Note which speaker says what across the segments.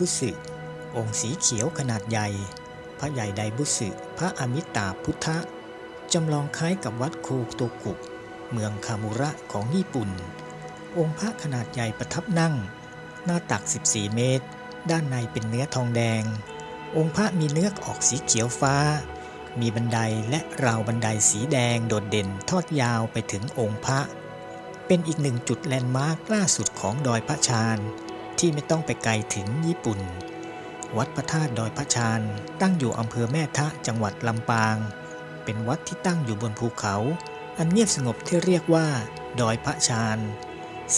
Speaker 1: บุสึองค์สีเขียวขนาดใหญ่ พระใหญ่ไดบุสึพระอมิตาพุทธะจำลองคล้ายกับวัดโคโตกุ เมืองคามุระของญี่ปุ่น องค์พระขนาดใหญ่ประทับนั่ง หน้าตัก 14 เมตร ด้านในเป็นเนื้อทองแดง องค์พระมีเนื้อออกสีเขียวฟ้า มีบันไดและราวบันไดสีแดงโดดเด่นทอดยาวไปถึงองค์พระ เป็นอีกหนึ่งจุดแลนด์มาร์คล่าสุดของดอยพระชาน ที่ไม่ต้องไปไกลถึงญี่ปุ่น วัดพระธาตุดอยพระชานตั้งอยู่อำเภอแม่ทะจังหวัดลำปาง เป็นวัดที่ตั้งอยู่บนภูเขา อันเงียบสงบที่เรียกว่า ดอยพระชาน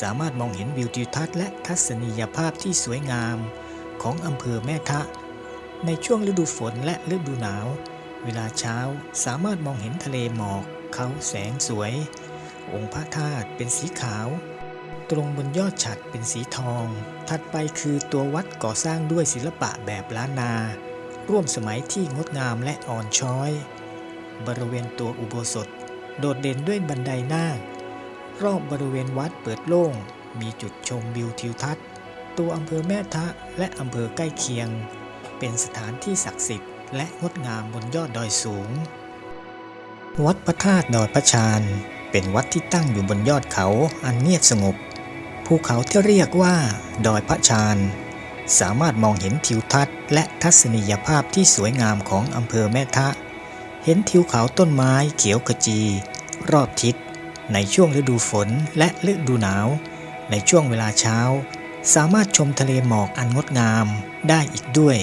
Speaker 1: สามารถมองเห็นวิวทิวทัศน์และทัศนียภาพที่สวยงามของอำเภอแม่ทะ ในช่วงฤดูฝนและฤดูหนาว เวลาเช้าสามารถมองเห็นทะเลหมอกเขาแสงสวย องค์พระธาตุเป็นสีขาว ตรงบนยอดฉัดเป็นสีทอง ถัดไปคือตัววัดก่อสร้างด้วยศิลปะแบบล้านนา ร่วมสมัยที่งดงามและอ่อนช้อย บริเวณตัวอุโบสถ โดดเด่นด้วยบันไดนาครอบบริเวณวัดเปิดโล่ง มีจุดชมวิวทิวทัศน์ ตัวอำเภอแม่ทะและอำเภอใกล้เคียง เป็นสถานที่ศักดิ์สิทธิ์และงดงามบนยอดดอยสูง วัดพระธาตุดอยพระชานเป็นวัดที่ตั้งอยู่บนยอดเขาอันเงียบสงบ ภูเขาที่เรียกว่า ดอยพระชาน สามารถมองเห็นทิวทัศน์และทัศนียภาพที่สวยงามของอำเภอแม่ทะ เห็นทิวเขาต้นไม้เขียวขจี รอบทิศ ในช่วงฤดูฝนและฤดูหนาว ในช่วงเวลาเช้า สามารถชมทะเลหมอกอันงดงามได้อีกด้วย